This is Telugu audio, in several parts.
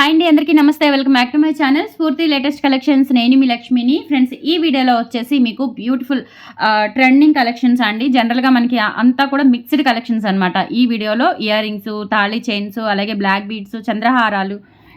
హాయ్ అండి అందరికీ నమస్తే. Welcome back to my channel Spoorthi latest collections నేను మీ లక్ష్మిని. ఫ్రెండ్స్ ఈ వీడియోలో వచ్చేసి మీకు బ్యూటిఫుల్ ట్రెండింగ్ కలెక్షన్స్ అండి. జనరల్గా మనకి అంతా కూడా మిక్స్డ్ కలెక్షన్స్ అనమాట ఈ వీడియోలో ఇయర్ రింగ్స్ తాళీ చైన్స్ అలాగే బ్లాక్ బీడ్స్ చంద్రహారాలు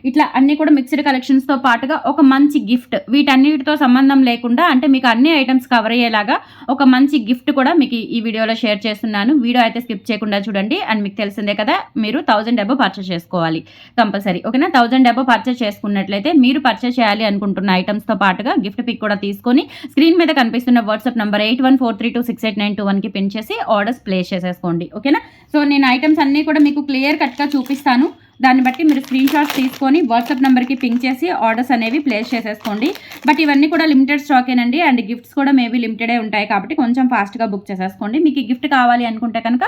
ఇట్లా అన్ని కూడా మిక్స్డ్ కలెక్షన్స్తో పాటుగా ఒక మంచి గిఫ్ట్ వీటన్నిటితో సంబంధం లేకుండా అంటే మీకు అన్ని ఐటమ్స్ కవర్ అయ్యేలాగా ఒక మంచి గిఫ్ట్ కూడా మీకు ఈ వీడియోలో షేర్ చేస్తున్నాను. వీడియో అయితే స్కిప్ చేయకుండా చూడండి. అండ్ మీకు తెలిసిందే కదా మీరు థౌజండ్ డబ్బు పర్చేస్ చేసుకోవాలి. కంపల్సరీ ఓకేనా థౌజండ్ డబ్బు పర్చేస్ చేసుకున్నట్లయితే మీరు పర్చేస్ చేయాలి అనుకుంటున్న ఐటమ్స్తో పాటుగా గిఫ్ట్ పిక్ కూడా తీసుకొని స్క్రీన్ మీద కనిపిస్తున్న WhatsApp number eight one four three two six eight nine two వన్కి పిన్ చేసి ఆర్డర్స్ ప్లేస్ చేసేసుకోండి. ఓకేనా సో నేను ఐటమ్స్ అన్నీ కూడా మీకు క్లియర్ కట్గా చూపిస్తాను. దాన్ని బట్టి మీరు స్క్రీన్ షాట్స్ తీసుకొని వాట్సాప్ నెంబర్కి పింక్ చేసి ఆర్డర్స్ అనేవి ప్లేస్ చేసేసుకోండి. బట్ ఇవన్నీ కూడా లిమిటెడ్ స్టాకేనండి అండ్ గిఫ్ట్స్ కూడా మేబీ లిమిటెడే ఉంటాయి కాబట్టి కొంచెం ఫాస్ట్గా బుక్ చేసేసుకోండి. మీకు గిఫ్ట్ కావాలి అనుకుంటే కనుక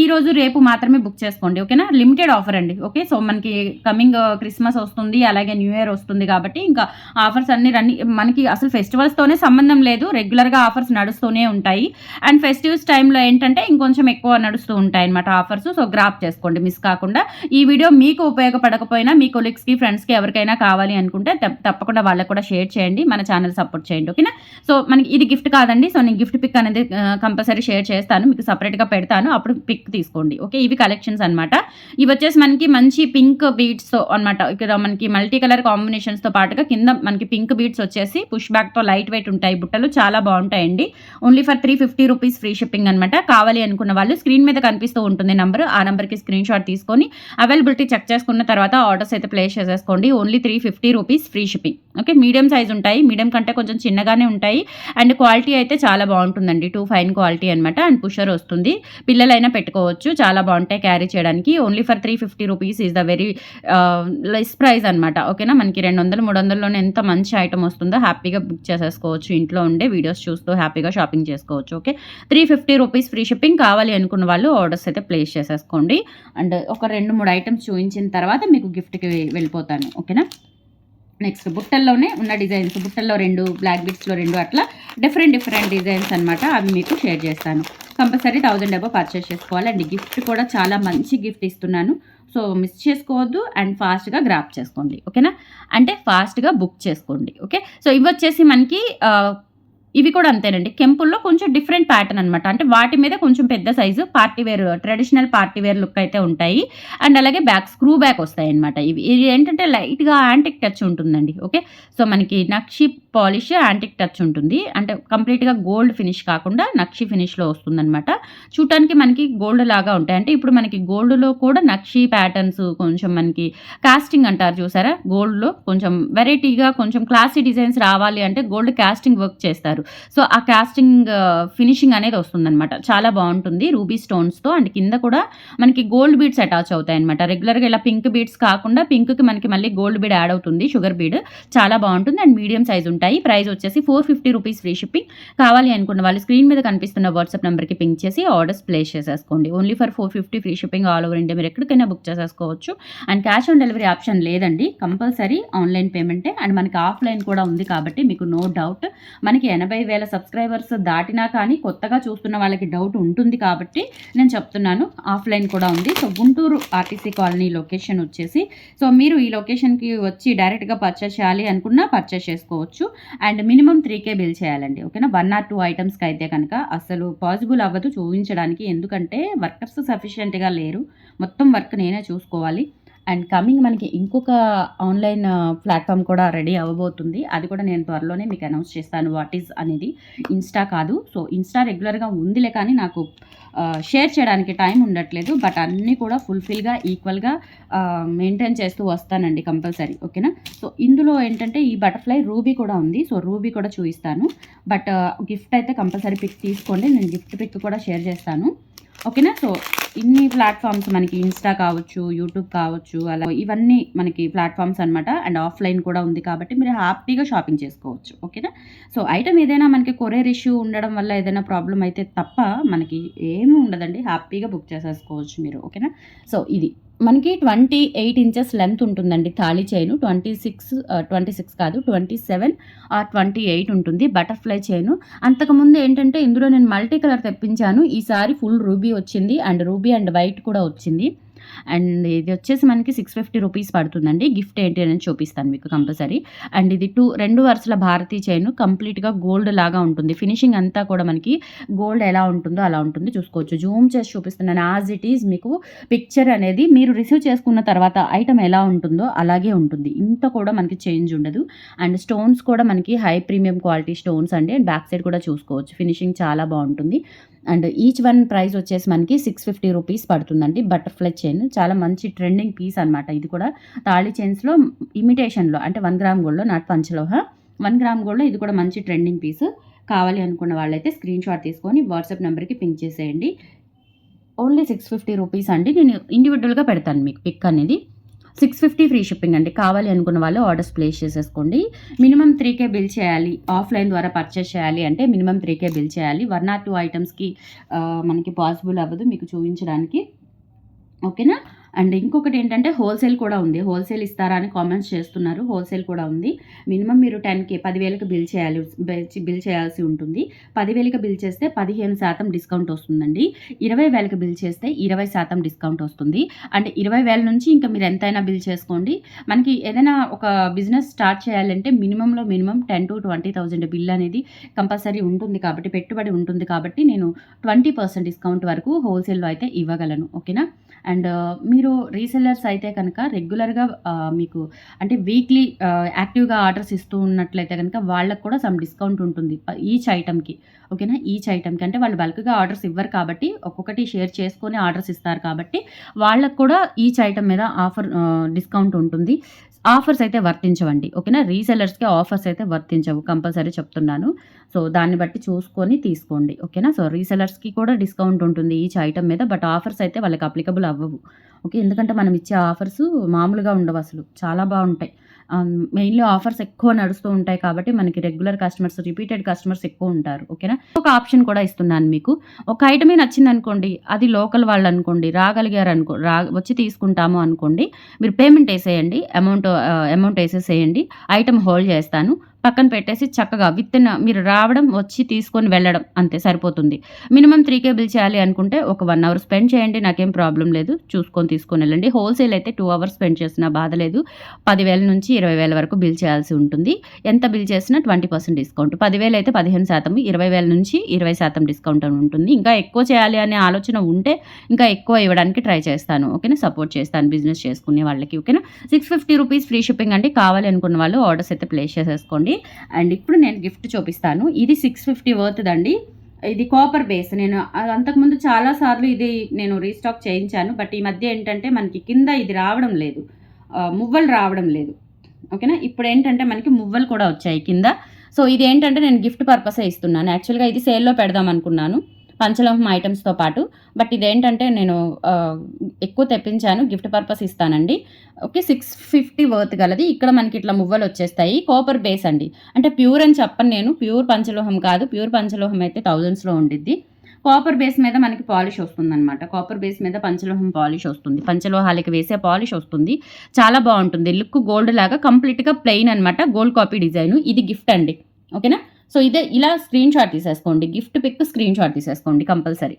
ఈ రోజు రేపు మాత్రమే బుక్ చేసుకోండి. ఓకేనా లిమిటెడ్ ఆఫర్ అండి. ఓకే సో మనకి కమింగ్ క్రిస్మస్ uh, వస్తుంది అలాగే న్యూ ఇయర్ వస్తుంది కాబట్టి ఇంకా ఆఫర్స్ అన్ని రన్ని మనకి అసలు ఫెస్టివల్స్తోనే సంబంధం లేదు. రెగ్యులర్గా ఆఫర్స్ నడుస్తూనే ఉంటాయి. అండ్ ఫెస్టివల్స్ టైంలో ఏంటంటే ఇంకొంచెం ఎక్కువ నడుస్తూ ఉంటాయి అనమాట ఆఫర్స్ సో గ్రాప్ చేసుకోండి. మిస్ కాకుండా ఈ వీడియో మీకు ఉపయోగపడకపోయినా మీ కొలీగ్స్కి ఫ్రెండ్స్కి ఎవరికైనా కావాలి అనుకుంటే తప్పకుండా వాళ్ళకి కూడా షేర్ చేయండి మన ఛానల్ సపోర్ట్ చేయండి ఓకేనా? సో మనకి ఇది గిఫ్ట్ కాదండి సో నేను గిఫ్ట్ పిక్ అనేది కంపల్సరీ షేర్ చేస్తాను మీకు సపరేట్గా పెడతాను అప్పుడు పిక్ తీసుకోండి ఓకే? ఇవి కలెక్షన్స్ అనమాట ఇవి వచ్చేసి మనకి మంచి పింక్ బీడ్స్తో అన్నమాట. ఇక్కడ మనకి మల్టీ కలర్ కాంబినేషన్స్తో పాటుగా కింద మనకి పింక్ బీడ్స్ వచ్చేసి పుష్ బ్యాక్తో లైట్ వెయిట్ ఉంటాయి బుట్టలు చాలా బాగుంటాయండి. Only for three fifty rupees free shipping అనమాట కావాలి అనుకున్న వాళ్ళు స్క్రీన్ మీద కనిపిస్తూ ఉంటుంది నెంబర్ ఆ నెంబర్కి స్క్రీన్ షాట్ తీసుకొని అవైలబిలిటీ చెక్ చేసుకున్న తర్వాత ఆర్డర్స్ అయితే ప్లేస్ చేసేసుకోండి. Only three fifty rupees free shipping okay medium size ఉంటాయి. మీడియం కంటే కొంచెం చిన్నగానే ఉంటాయి. అండ్ క్వాలిటీ అయితే చాలా బాగుంటుందండి. టూ ఫైన్ క్వాలిటీ అనమాట అండ్ పుషర్ వస్తుంది. పిల్లలైనా పెట్టుకోవచ్చు. చాలా బాగుంటాయి క్యారీ చేయడానికి. Only for three fifty rupees is the very less price అనమాట ఓకేనా మనకి రెండు వందలు మూడు వందల్లోనే ఎంత మంచి ఐటమ్ వస్తుందో హ్యాపీగా బుక్ చేసేసుకోవచ్చు. ఇంట్లో ఉండే వీడియోస్ చూస్తూ హ్యాపీగా షాపింగ్ చేసుకోవచ్చు. Okay three fifty rupees free shipping కావాలి అనుకున్న వాళ్ళు ఆర్డర్స్ అయితే ప్లేస్ చేసేసుకోండి. అండ్ ఒక రెండు మూడు ఐటమ్స్ చూపించిన తర్వాత మీకు గిఫ్ట్కి వెళ్ళిపోతాను ఓకేనా? నెక్స్ట్ బుట్టల్లోనే ఉన్న డిజైన్స్ బుట్టల్లో రెండు బ్లాక్ బిట్స్లో రెండు అట్లా డిఫరెంట్ డిఫరెంట్ డిజైన్స్ అనమాట అవి మీకు షేర్ చేస్తాను. కంపల్సరీ థౌజండ్ డబ్బా పర్చేస్ చేసుకోవాలి. గిఫ్ట్ కూడా చాలా మంచి గిఫ్ట్ ఇస్తున్నాను. సో మిస్ చేసుకోవద్దు అండ్ ఫాస్ట్గా గ్రాప్ చేసుకోండి ఓకేనా? అంటే ఫాస్ట్గా బుక్ చేసుకోండి ఓకే? సో ఇవి వచ్చేసి మనకి ఇవి కూడా అంతేనండి. కెంపుల్లో కొంచెం డిఫరెంట్ ప్యాటర్న్ అనమాట అంటే వాటి మీద కొంచెం పెద్ద size party wear traditional party wear look అయితే ఉంటాయి. అండ్ అలాగే బ్యాక్ స్క్రూ బ్యాక్ వస్తాయి అనమాట ఇవి ఇది ఏంటంటే లైట్గా యాంటిక్ టచ్ ఉంటుందండి. ఓకే? సో మనకి నక్షి పాలిష్ యాంటిక్ టచ్ ఉంటుంది. అంటే కంప్లీట్గా గోల్డ్ ఫినిష్ కాకుండా నక్షి ఫినిష్లో వస్తుందన్నమాట. చూడటానికి మనకి గోల్డ్ లాగా ఉంటాయి. అంటే ఇప్పుడు మనకి గోల్డ్లో కూడా నక్షి ప్యాటర్న్స్ కొంచెం మనకి కాస్టింగ్ అంటారు చూసారా? గోల్డ్లో కొంచెం వెరైటీగా కొంచెం క్లాసీ డిజైన్స్ రావాలి అంటే గోల్డ్ కాస్టింగ్ వర్క్ చేస్తారు. సో ఆ కాస్టింగ్ ఫినిషింగ్ అనేది వస్తుందన్నమాట. చాలా బాగుంటుంది రూబీ స్టోన్స్తో. అండ్ కింద కూడా మనకి గోల్డ్ బీడ్స్ అటాచ్ అవుతాయి అనమాట రెగ్యులర్గా ఇలా పింక్ బీడ్స్ కాకుండా పింక్కి మనకి మళ్ళీ గోల్డ్ బీడ్ యాడ్ అవుతుంది షుగర్ బీడ్. చాలా బాగుంటుంది. అండ్ మీడియం సైజ్ ఉంటాయి. ప్రైస్ వచ్చేసి four fifty rupees free shipping. కావాలి అనుకున్న వాళ్ళు స్క్రీన్ మీద కనిపిస్తున్న వాట్సాప్ నెంబర్కి పింక్ చేసి ఆర్డర్స్ ప్లేస్ చేసేసుకోండి. Only for four fifty free shipping all over India. మీరు ఎక్కడికైనా బుక్ చేసేసుకోవచ్చు. And cash on delivery option లేదండి. కంపల్సరీ ఆన్లైన్ పేమెంటే. అండ్ మనకి ఆఫ్లైన్ కూడా ఉంది కాబట్టి మీకు నో డౌట్. మనకి ఎనభై వేల సబ్స్క్రైబర్స్ దాటినా కానీ కొత్తగా చూస్తున్న వాళ్ళకి డౌట్ ఉంటుంది కాబట్టి నేను చెప్తున్నాను. ఆఫ్లైన్ కూడా ఉంది. So Guntur RTC colony location వచ్చేసి సో మీరు ఈ లొకేషన్కి వచ్చి డైరెక్ట్గా పర్చేస్ చేయాలి అనుకున్నా పర్చేస్ చేసుకోవచ్చు. And minimum three K bill చేయాలండి. ఓకేనా? వన్ ఆర్ టూ ఐటమ్స్కి అయితే కనుక అసలు పాసిబుల్ అవ్వదు చూపించడానికి. ఎందుకంటే వర్కర్స్ సఫిషియెంట్గా లేరు. మొత్తం వర్క్ నేనే చూసుకోవాలి. అండ్ కమింగ్ మనకి ఇంకొక ఆన్లైన్ ప్లాట్ఫామ్ కూడా రెడీ అవ్వబోతుంది. అది కూడా నేను త్వరలోనే మీకు అనౌన్స్ చేస్తాను వాట్ ఈజ్ అనేది. ఇన్స్టా కాదు. సో ఇన్స్టా రెగ్యులర్గా ఉందిలే కానీ నాకు షేర్ చేయడానికి టైం ఉండట్లేదు. బట్ అన్నీ కూడా ఫుల్ఫిల్గా ఈక్వల్గా మెయింటైన్ చేస్తూ వస్తానండి కంపల్సరీ. ఓకేనా? సో ఇందులో ఏంటంటే ఈ బటర్ఫ్లై రూబీ కూడా ఉంది. సో రూబీ కూడా చూపిస్తాను. బట్ గిఫ్ట్ అయితే కంపల్సరీ పిక్ తీసుకోండి. నేను గిఫ్ట్ పిక్ కూడా షేర్ చేస్తాను. ఓకేనా? సో ఇన్ని ప్లాట్ఫామ్స్ మనకి ఇన్స్టా కావచ్చు యూట్యూబ్ కావచ్చు అలా ఇవన్నీ మనకి ప్లాట్ఫామ్స్ అనమాట అండ్ ఆఫ్లైన్ కూడా ఉంది కాబట్టి మీరు హ్యాపీగా షాపింగ్ చేసుకోవచ్చు. ఓకేనా? సో ఐటమ్ ఏదైనా మనకి కొరియర్ ఇష్యూ ఉండడం వల్ల ఏదైనా ప్రాబ్లం అయితే తప్ప మనకి ఏమీ ఉండదండి. హ్యాపీగా బుక్ చేసేసుకోవచ్చు మీరు. ఓకేనా? సో ఇది. మనకి ట్వంటీ ఎయిట్ ఇంచెస్ లెంత్ ఉంటుందండి thali chain. Twenty six twenty six కాదు twenty seven or twenty eight ఉంటుంది బటర్ఫ్లై చైను. అంతకుముందు ఏంటంటే ఇందులో నేను మల్టీ కలర్ తెప్పించాను. ఈసారి ఫుల్ రూబీ వచ్చింది అండ్ రూబీ అండ్ వైట్ కూడా వచ్చింది. అండ్ ఇది వచ్చేసి మనకి సిక్స్ ఫిఫ్టీ రూపీస్ పడుతుందండి. గిఫ్ట్ ఏంటి అనేది చూపిస్తాను మీకు కంపల్సరీ. అండ్ ఇది టూ రెండు వరుసల భారతీ చైన్ కంప్లీట్గా గోల్డ్ లాగా ఉంటుంది. ఫినిషింగ్ అంతా కూడా మనకి గోల్డ్ ఎలా ఉంటుందో అలా ఉంటుంది. చూసుకోవచ్చు. జూమ్ చేసి చూపిస్తున్నాను. యాజ్ ఇట్ ఈజ్ మీకు పిక్చర్ అనేది మీరు రిసీవ్ చేసుకున్న తర్వాత ఐటమ్ ఎలా ఉంటుందో అలాగే ఉంటుంది. ఇంత కూడా మనకి చేంజ్ ఉండదు. అండ్ స్టోన్స్ కూడా మనకి హై ప్రీమియం క్వాలిటీ స్టోన్స్ అండి. అండ్ బ్యాక్ సైడ్ కూడా చూసుకోవచ్చు. ఫినిషింగ్ చాలా బాగుంటుంది. అండ్ ఈచ్ వన్ ప్రైస్ వచ్చేసి మనకి సిక్స్ ఫిఫ్టీ రూపీస్ పడుతుందండి బటర్ఫ్లై చైన్. చాలా మంచి ట్రెండింగ్ పీస్ అనమాట ఇది కూడా తాళి చైన్స్లో ఇమిటేషన్లో అంటే వన్ గ్రామ్ గోల్డ్లో నాట్ పంచలోహ. వన్ గ్రామ్ గోల్డ్లో ఇది కూడా మంచి ట్రెండింగ్ పీస్. కావాలి అనుకున్న వాళ్ళైతే స్క్రీన్ షాట్ తీసుకొని వాట్సాప్ నెంబర్కి పింక్ చేసేయండి. ఓన్లీ సిక్స్ ఫిఫ్టీ రూపీస్ అండి. నేను ఇండివిజువల్గా పెడతాను మీకు పిక్ అనేది. సిక్స్ ఫిఫ్టీ ఫ్రీ షిప్పింగ్ అండి. కావాలి అనుకున్న వాళ్ళు ఆర్డర్స్ ప్లేస్ చేసేసుకోండి. మినిమం త్రీ కే బిల్ చేయాలి. ఆఫ్లైన్ ద్వారా పర్చేస్ చేయాలి అంటే మినిమం త్రీ కే బిల్ చేయాలి. వన్ ఆర్ టూ ఐటమ్స్కి మనకి పాసిబుల్ అవ్వదు మీకు చూపించడానికి. ఓకేనా? అండ్ ఇంకొకటి ఏంటంటే హోల్సేల్ కూడా ఉంది. హోల్సేల్ ఇస్తారా అని కామెంట్స్ చేస్తున్నారు. హోల్సేల్ కూడా ఉంది. మినిమం మీరు టెన్కి పదివేలకు బిల్ చేయాలి బిల్ చేయాల్సి ఉంటుంది. పదివేలకు బిల్ చేస్తే పదిహేను శాతం డిస్కౌంట్ వస్తుందండి. ఇరవై వేలకు బిల్ చేస్తే ఇరవై శాతం డిస్కౌంట్ వస్తుంది. అండ్ ఇరవై వేల నుంచి ఇంకా మీరు ఎంతైనా బిల్ చేసుకోండి. మనకి ఏదైనా ఒక బిజినెస్ స్టార్ట్ చేయాలంటే మినిమంలో minimum ten to twenty thousand bill అనేది కంపల్సరీ ఉంటుంది కాబట్టి పెట్టుబడి ఉంటుంది కాబట్టి నేను ట్వంటీ పర్సెంట్ డిస్కౌంట్ వరకు హోల్సేల్లో అయితే ఇవ్వగలను. ఓకేనా? అండ్ మీరు రీసెల్లర్స్ అయితే కనుక రెగ్యులర్గా మీకు అంటే వీక్లీ యాక్టివ్గా ఆర్డర్స్ ఇస్తూ ఉన్నట్లయితే కనుక వాళ్ళకు కూడా సమ్ డిస్కౌంట్ ఉంటుంది ఈచ్ ఐటమ్కి ఓకేనా ఈచ్ ఐటమ్కి అంటే వాళ్ళు బల్క్గా ఆర్డర్స్ ఇవ్వరు కాబట్టి ఒక్కొక్కటి షేర్ చేసుకొని ఆర్డర్స్ ఇస్తారు కాబట్టి వాళ్ళకు కూడా ఈచ్ ఐటమ్ మీద ఆఫర్ డిస్కౌంట్ ఉంటుంది. ఆఫర్స్ అయితే వర్తించవండి. ఓకేనా? రీసెలర్స్కి ఆఫర్స్ అయితే వర్తించవు. కంపల్సరీ చెప్తున్నాను. సో దాన్ని బట్టి చూసుకొని తీసుకోండి. ఓకేనా? సో రీసెలర్స్కి కూడా డిస్కౌంట్ ఉంటుంది ఈచ్ ఐటమ్ మీద. బట్ ఆఫర్స్ అయితే వాళ్ళకి అప్లికబుల్ అవ్వవు. ఓకే? ఎందుకంటే మనం ఇచ్చే ఆఫర్స్ మామూలుగా ఉండవు అసలు. చాలా బాగుంటాయి. మెయిన్లీ ఆఫర్స్ ఎక్కువ నడుస్తూ ఉంటాయి కాబట్టి మనకి రెగ్యులర్ కస్టమర్స్ రిపీటెడ్ కస్టమర్స్ ఎక్కువ ఉంటారు. ఓకేనా? ఒక ఆప్షన్ కూడా ఇస్తున్నాను మీకు. ఒక ఐటమే నచ్చింది అనుకోండి అది లోకల్ వాళ్ళు అనుకోండి రాగలిగారు అనుకో రా వచ్చి తీసుకుంటాము అనుకోండి మీరు పేమెంట్ వేసేయండి. అమౌంట్ అమౌంట్ వేసేసేయండి. ఐటమ్ హోల్డ్ చేస్తాను. పక్కన పెట్టేసి చక్కగా విత్తన మీరు రావడం వచ్చి తీసుకొని వెళ్ళడం అంతే సరిపోతుంది. మినిమం త్రీ కే బిల్ చేయాలి అనుకుంటే ఒక వన్ అవర్ స్పెండ్ చేయండి నాకేం ప్రాబ్లం లేదు. చూసుకొని తీసుకొని వెళ్ళండి. హోల్సేల్ అయితే టూ అవర్స్ స్పెండ్ చేసినా బాధ లేదు. పదివేల నుంచి ఇరవై వేల వరకు బిల్ చేయాల్సి ఉంటుంది. ఎంత బిల్ చేసినా ట్వంటీ పర్సెంట్ డిస్కౌంట్. పదివేలు అయితే పదిహేను శాతం ఇరవై వేల నుంచి ఇరవై శాతం డిస్కౌంట్ అని ఉంటుంది. ఇంకా ఎక్కువ చేయాలి అనే ఆలోచన ఉంటే ఇంకా ఎక్కువ ఇవ్వడానికి ట్రై చేస్తాను. ఓకేనా? సపోర్ట్ చేస్తాను. బిజినెస్ చేసుకునే వాళ్ళకి. ఓకేనా? Six fifty rupees free shipping అంటే కావాలి అనుకున్న వాళ్ళు ఆర్డర్స్ అయితే ప్లేస్ చేసేసుకోండి. అండ్. ఇప్పుడు నేను గిఫ్ట్ చూపిస్తాను. ఇది సిక్స్ ఫిఫ్టీ వర్త్దండి ఇది కాపర్ బేస్ నేను అంతకుముందు చాలాసార్లు ఇది నేను రీస్టాక్ చేయించాను. బట్ ఈ మధ్య ఏంటంటే మనకి కింద ఇది రావడం లేదు. మువ్వలు రావడం లేదు. ఓకేనా? ఇప్పుడు ఏంటంటే మనకి మువ్వలు కూడా వచ్చాయి కింద. సో ఇది ఏంటంటే నేను గిఫ్ట్ పర్పసే ఇస్తున్నాను. యాక్చువల్గా ఇది సేల్లో పెడదాం అనుకున్నాను. పంచలోహం ఐటమ్స్తో పాటు. బట్ ఇదేంటంటే నేను ఎక్కువ తెప్పించాను గిఫ్ట్ పర్పస్ ఇస్తానండి. ఓకే సిక్స్ ఫిఫ్టీ వర్త్ గలది. ఇక్కడ మనకి ఇట్లా మువ్వలు వచ్చేస్తాయి. కాపర్ బేస్ అండి. అంటే ప్యూర్ అని చెప్పను నేను. ప్యూర్ పంచలోహం కాదు. ప్యూర్ పంచలోహం అయితే థౌజండ్స్లో ఉండిద్ది. కాపర్ బేస్ మీద మనకి పాలిష్ వస్తుంది అనమాట కాపర్ బేస్ మీద పంచలోహం పాలిష్ వస్తుంది. పంచలోహాలకి వేసే పాలిష్ వస్తుంది. చాలా బాగుంటుంది. లుక్ గోల్డ్ లాగా కంప్లీట్గా ప్లెయిన్ అనమాట గోల్డ్ కాపీ డిజైన్. ఇది గిఫ్ట్ అండి. ఓకేనా? సో ఇదే ఇలా స్క్రీన్ షాట్ తీసేసుకోండి. గిఫ్ట్ పిక్ స్క్రీన్ షాట్ తీసేసుకోండి compulsory.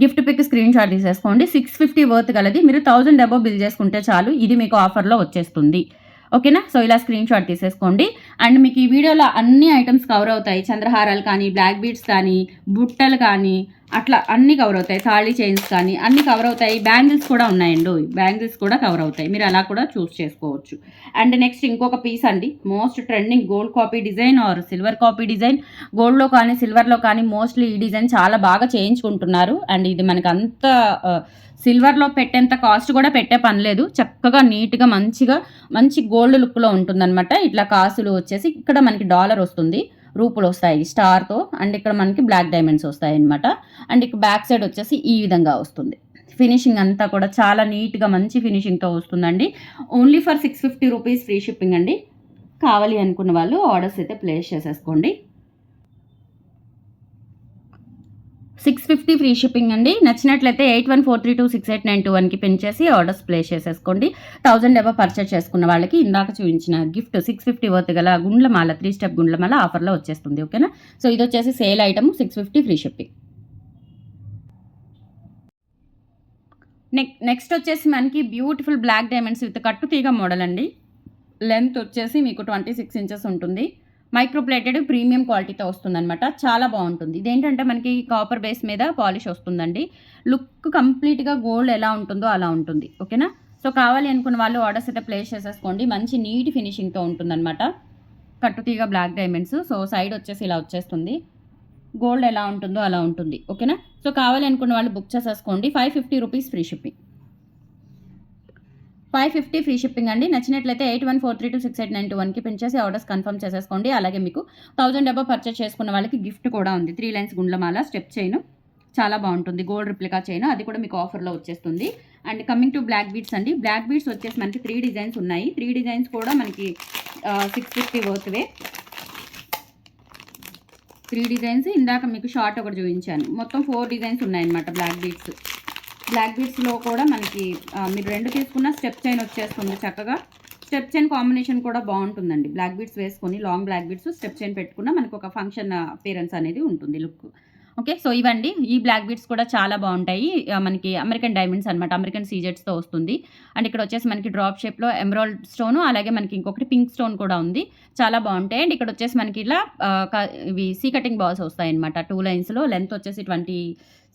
Gift pick screen shot తీసేసుకోండి. సిక్స్ ఫిఫ్టీ వర్త్ కలది. మీరు థౌజండ్ అబో బిల్ చేసుకుంటే చాలు. ఇది మీకు ఆఫర్లో వచ్చేస్తుంది. ఓకేనా? సో ఇలా స్క్రీన్ షాట్ తీసేసుకోండి. అండ్ మీకు ఈ వీడియోలో అన్ని ఐటమ్స్ కవర్ అవుతాయి. చంద్రహారాలు కానీ బ్లాక్ బీడ్స్ కానీ బుట్టలు కానీ అట్లా అన్ని కవర్ అవుతాయి. తాళీ చైన్స్ కానీ అన్ని కవర్ అవుతాయి. బ్యాంగిల్స్ కూడా ఉన్నాయండి. బ్యాంగిల్స్ కూడా కవర్ అవుతాయి. మీరు అలా కూడా చూస్ చేసుకోవచ్చు. అండ్ నెక్స్ట్ ఇంకొక పీస్ అండి. Most trending gold copy design or silver copy design గోల్డ్లో కానీ సిల్వర్లో కానీ మోస్ట్లీ ఈ డిజైన్ చాలా బాగా చేయించుకుంటున్నారు. అండ్ ఇది మనకు అంత సిల్వర్లో పెట్టేంత కాస్ట్ కూడా పెట్టే పని లేదు. చక్కగా నీట్గా మంచిగా మంచి గోల్డ్ లుక్లో ఉంటుందన్నమాట. ఇట్లా కాసులు వచ్చేసి ఇక్కడ మనకి డాలర్ వస్తుంది రూపులు వస్తాయి స్టార్తో అండ్ ఇక్కడ మనకి బ్లాక్ డైమండ్స్ వస్తాయి అనమాట అండ్ ఇక్కడ బ్యాక్ సైడ్ వచ్చేసి ఈ విధంగా వస్తుంది. ఫినిషింగ్ అంతా కూడా చాలా నీట్గా మంచి ఫినిషింగ్తో వస్తుందండి. Only for six fifty rupees free shipping అండి. కావాలి అనుకున్న వాళ్ళు ఆర్డర్స్ అయితే ప్లేస్ చేసేసుకోండి. సిక్స్ ఫిఫ్టీ ఫ్రీ షిప్పింగ్ అండి. నచ్చినట్లయితే eight one four three two six eight nine two వన్కి పెంచేసి ఆర్డర్స్ ప్లేస్ చేసేసుకోండి. థౌసండ్ ఎవో పర్చేస్ చేసుకున్న వాళ్ళకి ఇందాక చూపించిన గిఫ్ట్ సిక్స్ ఫిఫ్టీ వర్త్ గల గుండ్లమాల త్రీ స్టెప్ గుండ్లమాల ఆఫర్లో వచ్చేస్తుంది ఓకేనా? సో ఇది వచ్చేసి sale item six fifty free shipping. Next next వచ్చేసి మనకి బ్యూటిఫుల్ బ్లాక్ డైమండ్స్ విత్ కట్టు తీగ మోడల్ అండి. లెంత్ వచ్చేసి మీకు ట్వంటీ సిక్స్ ఇంచెస్ ఉంటుంది. మైక్రోప్లేటెడ్ ప్రీమియం క్వాలిటీతో వస్తుందన్నమాట. చాలా బాగుంటుంది. ఇదేంటంటే మనకి కాపర్ బేస్ మీద పాలిష్ వస్తుందండి. లుక్ కంప్లీట్గా గోల్డ్ ఎలా ఉంటుందో అలా ఉంటుంది. ఓకేనా? సో కావాలి అనుకున్న వాళ్ళు ఆర్డర్స్ అయితే ప్లేస్ చేసేసుకోండి. మంచి నీట్ ఫినిషింగ్తో ఉంటుందన్నమాట. కట్టుతీగ బ్లాక్ డైమండ్స్. సో సైడ్ వచ్చేసి ఇలా వచ్చేస్తుంది. గోల్డ్ ఎలా ఉంటుందో అలా ఉంటుంది. ఓకేనా? సో కావాలి అనుకున్న వాళ్ళు బుక్ చేసేసుకోండి. Five fifty rupees free shipping. Five fifty free shipping అండి. నచ్చినట్లయితే eight one four three two six eight nine two వన్కి పెంచేసి ఆర్డర్స్ కన్ఫర్మ్ చేసేసుకోండి. అలాగే మీకు థౌజండ్ డబ్బా పర్చేస్ చేసుకున్న వాళ్ళకి గిఫ్ట్ కూడా ఉంది. త్రీ లైన్స్ గుండ్లమాల స్టెప్ చైన్ చాలా బాగుంటుంది. గోల్డ్ రిప్లికా చైన్ అది కూడా మీకు ఆఫర్లో వచ్చేస్తుంది. And coming to black beads అండి. బ్లాక్ బీడ్స్ వచ్చేసి మనకి త్రీ డిజైన్స్ ఉన్నాయి. త్రీ డిజైన్స్ కూడా మనకి సిక్స్ ఫిఫ్టీ వర్త్వే త్రీ డిజైన్స్ ఇందాక మీకు షార్ట్ ఒకటి చూపించాను. మొత్తం ఫోర్ డిజైన్స్ ఉన్నాయన్నమాట బ్లాక్ బీడ్స్. బ్లాక్ బీడ్స్లో కూడా మనకి మీరు రెండు తీసుకున్న స్టెప్ చైన్ వచ్చేస్తుంది చక్కగా. స్టెప్ చైన్ కాంబినేషన్ కూడా బాగుంటుందండి. బ్లాక్ బీడ్స్ వేసుకొని long black beads step chain పెట్టుకున్న మనకు ఒక ఫంక్షన్ అపీరెన్స్ అనేది ఉంటుంది లుక్ ఓకే? సో ఇవండి. ఈ బ్లాక్ బీడ్స్ కూడా చాలా బాగుంటాయి. మనకి అమెరికన్ డైమండ్స్ అనమాట అమెరికన్ సీజెట్స్తో వస్తుంది. అండ్ ఇక్కడ వచ్చేసి మనకి డ్రాప్ షేప్లో ఎమరాల్డ్ స్టోన్ అలాగే మనకి ఇంకొకటి పింక్ స్టోన్ కూడా ఉంది. చాలా బాగుంటాయి. అండ్ ఇక్కడ వచ్చేసి మనకి ఇలా ఇవి సీ కటింగ్ బాల్స్ వస్తాయి అనమాట టూ లైన్స్లో లెంత్ వచ్చేసి ట్వంటీ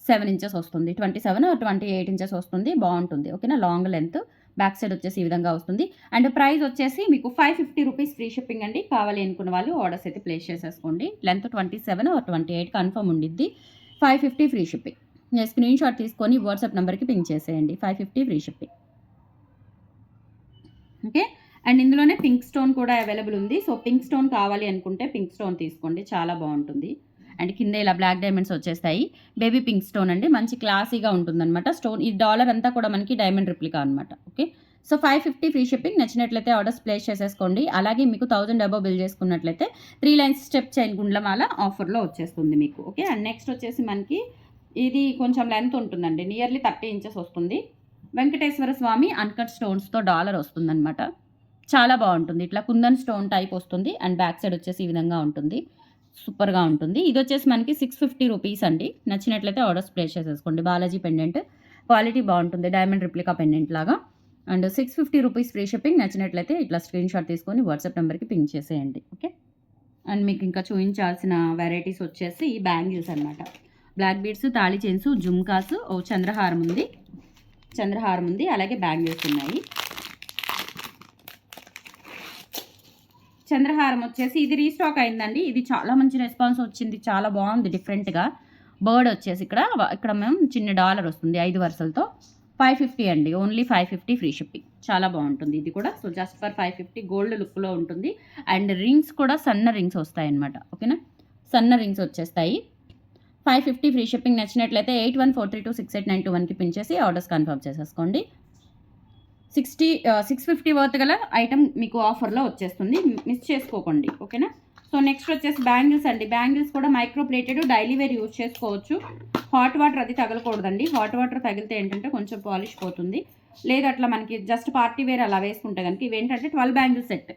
సెవెన్ ఇంచెస్ వస్తుంది. Twenty seven twenty eight inches వస్తుంది. బాగుంటుంది. ఓకేనా? లాంగ్ లెంత్ బ్యాక్ సైడ్ వచ్చేసి ఈ విధంగా వస్తుంది. అండ్ ప్రైస్ వచ్చేసి మీకు five fifty rupees free shipping అండి. కావాలి అనుకున్న వాళ్ళు ఆర్డర్స్ అయితే ప్లేస్ చేసేసుకోండి. Length twenty seven twenty eight confirm ఉండిద్ది. Five fifty free shipping. నేను స్క్రీన్ షాట్ తీసుకొని వాట్సాప్ నెంబర్కి పింక్ చేసేయండి. Five fifty free shipping. Okay? And ఇందులోనే పింక్ స్టోన్ కూడా అవైలబుల్ ఉంది. సో పింక్ స్టోన్ కావాలి అనుకుంటే పింక్ స్టోన్ తీసుకోండి. చాలా బాగుంటుంది. అండ్ కింద ఇలా బ్లాక్ డైమండ్స్ వచ్చేస్తాయి. బేబీ పింక్ స్టోన్ అండి. మంచి క్లాసీగా ఉంటుందన్నమాట. స్టోన్ ఈ డాలర్ అంతా కూడా మనకి డైమండ్ రిప్లికా అనమాట okay? So five fifty free shipping. నచ్చినట్లయితే ఆర్డర్స్ ప్లేస్ చేసేసుకోండి. అలాగే మీకు థౌజండ్ అబో బిల్ చేసుకున్నట్లయితే త్రీ లైన్స్ స్టెప్ చైన్ గుండ్లమాల ఆఫర్లో వచ్చేస్తుంది మీకు. ఓకే? అండ్ నెక్స్ట్ వచ్చేసి మనకి ఇది కొంచెం లెంత్ ఉంటుందండి. నియర్లీ థర్టీ ఇంచెస్ వస్తుంది. వెంకటేశ్వర స్వామి అన్కట్ స్టోన్స్తో డాలర్ వస్తుందన్నమాట. చాలా బాగుంటుంది. ఇట్లా కుందన్ స్టోన్ టైప్ వస్తుంది. అండ్ బ్యాక్ సైడ్ వచ్చేసి ఈ విధంగా ఉంటుంది. సూపర్గా ఉంటుంది. ఇది వచ్చేసి మనకి సిక్స్ ఫిఫ్టీ రూపీస్ అండి. నచ్చినట్లయితే ఆర్డర్స్ ప్లేస్ చేసేసుకోండి. బాలాజీ పెండెంట్. క్వాలిటీ బాగుంటుంది. డైమండ్ రిప్లికా పెండెంట్ లాగా. And six fifty rupees free shipping. నచ్చినట్లయితే ఇట్లా స్క్రీన్ షాట్ తీసుకొని వాట్సాప్ నెంబర్కి పింక్ చేసేయండి. ఓకే? అండ్ మీకు ఇంకా చూపించాల్సిన వెరైటీస్ వచ్చేసి బ్యాంగిల్స్ అనమాట బ్లాక్ బీడ్స్ తాళి చైన్స్ జుమ్కాస్. ఓ చంద్రహారం ఉంది. చంద్రహారం ఉంది. అలాగే బ్యాంగిల్స్ ఉన్నాయి. చంద్రహారం వచ్చేసి ఇది రీస్టాక్ అయిందండి. ఇది చాలా మంచి రెస్పాన్స్ వచ్చింది. చాలా బాగుంది డిఫరెంట్గా బర్డ్ వచ్చేసి ఇక్కడ ఇక్కడ మేము చిన్న డాలర్ వస్తుంది ఐదు వరుసలతో. ఫైవ్ ఫిఫ్టీ అండి. Only five fifty free shipping చాలా బాగుంటుంది ఇది కూడా. So just for five fifty gold లుక్లో ఉంటుంది. అండ్ రింగ్స్ కూడా సన్న రింగ్స్ వస్తాయి అన్నమాట ఓకేనా సన్న రింగ్స్ వచ్చేస్తాయి. ఫైవ్ ఫిఫ్టీ ఫ్రీ షిప్పింగ్ నచ్చినట్లయితే eight one four three two six eight nine two వన్కి పించేసి ఆర్డర్స్ కన్ఫర్మ్ చేసేసుకోండి. సిక్స్టీ సిక్స్ ఫిఫ్టీ వర్త్ గల ఐటమ్ మీకు ఆఫర్లో వచ్చేస్తుంది. మిస్ చేసుకోకండి ఓకేనా? సో నెక్స్ట్ వచ్చేసి బ్యాంగిల్స్ అండి. బ్యాంగిల్స్ కూడా micro plated daily wear use చేసుకోవచ్చు. హాట్ వాటర్ అది తగలకూడదండి. హాట్ వాటర్ తగిలితే ఏంటంటే కొంచెం పాలిష్ పోతుంది. లేదు అట్లా మనకి జస్ట్ పార్టీ వేర్ అలా వేసుకుంటే కనుక ఇవేంటంటే twelve bangle set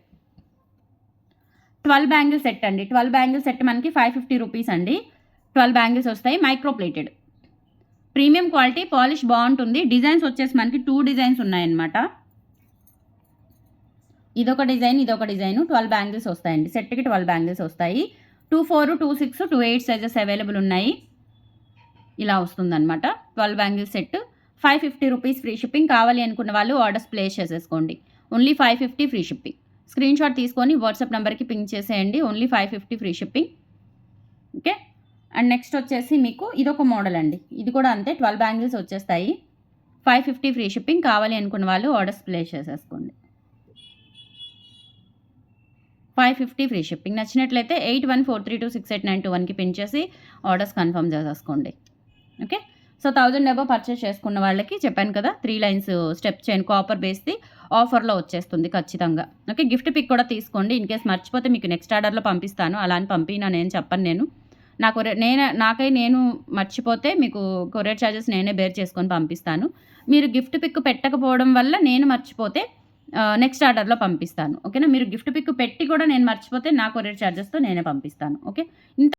twelve bangle set అండి. ట్వెల్వ్ బ్యాంగిల్ సెట్ మనకి ఫైవ్ ఫిఫ్టీ రూపీస్ అండి. ట్వెల్వ్ బ్యాంగిల్స్ వస్తాయి micro plated premium quality polish బాగుంటుంది. డిజైన్స్ వచ్చేసి మనకి టూ డిజైన్స్ ఉన్నాయన్నమాట. ఇదొక డిజైన్ ఇదొక డిజైన్. ట్వెల్వ్ బ్యాంగిల్స్ వస్తాయండి. సెట్కి ట్వెల్వ్ బ్యాంగిల్స్ వస్తాయి. Two four two six two eight sizes available ఉన్నాయి. ఇలా వస్తుందన్నమాట. Twelve bangles set. Five fifty rupees free shipping కావాలి అనుకున్న వాళ్ళు ఆర్డర్స్ ప్లేస్ చేసేసుకోండి. Only five fifty free shipping. Screenshot తీసుకొని వాట్సాప్ నెంబర్కి పింక్ చేసేయండి. Only five fifty free shipping. Okay? And next వచ్చేసి మీకు ఇదొక మోడల్ అండి. ఇది కూడా అంతే ట్వెల్వ్ బ్యాంగిల్స్ వచ్చేస్తాయి. ఫైవ్ ఫిఫ్టీ ఫ్రీ షిప్పింగ్ కావాలి అనుకున్న వాళ్ళు ఆర్డర్స్ ప్లేస్ చేసేసుకోండి. ఫైవ్ ఫిఫ్టీ ఫ్రీ షిప్పింగ్ నచ్చినట్లయితే eight one four three two six eight nine two వన్కి పిన్ చేసి ఆర్డర్స్ కన్ఫర్మ్ చేసేసుకోండి. Okay so thousand above purchase చేసుకున్న వాళ్ళకి చెప్పాను కదా three lines step chain copper బేస్ది ఆఫర్లో వచ్చేస్తుంది ఖచ్చితంగా. ఓకే గిఫ్ట్ పిక్ కూడా తీసుకోండి. ఇన్ కేస్ మర్చిపోతే మీకు నెక్స్ట్ ఆర్డర్లో పంపిస్తాను. అలా అని పంపినా నేను చెప్పను నేను. నా కొరియర్ నేను నాకై నేను మర్చిపోతే మీకు కొరియర్ ఛార్జెస్ నేనే బేర్ చేసుకొని పంపిస్తాను. మీరు గిఫ్ట్ పిక్ పెట్టకపోవడం వల్ల నేను మర్చిపోతే నెక్స్ట్ ఆర్డర్లో పంపిస్తాను. ఓకేనా? మీరు గిఫ్ట్ పిక్ పెట్టి కూడా నేను మర్చిపోతే నా కొరియర్ ఛార్జెస్తో నేనే పంపిస్తాను. ఓకే? ఇంత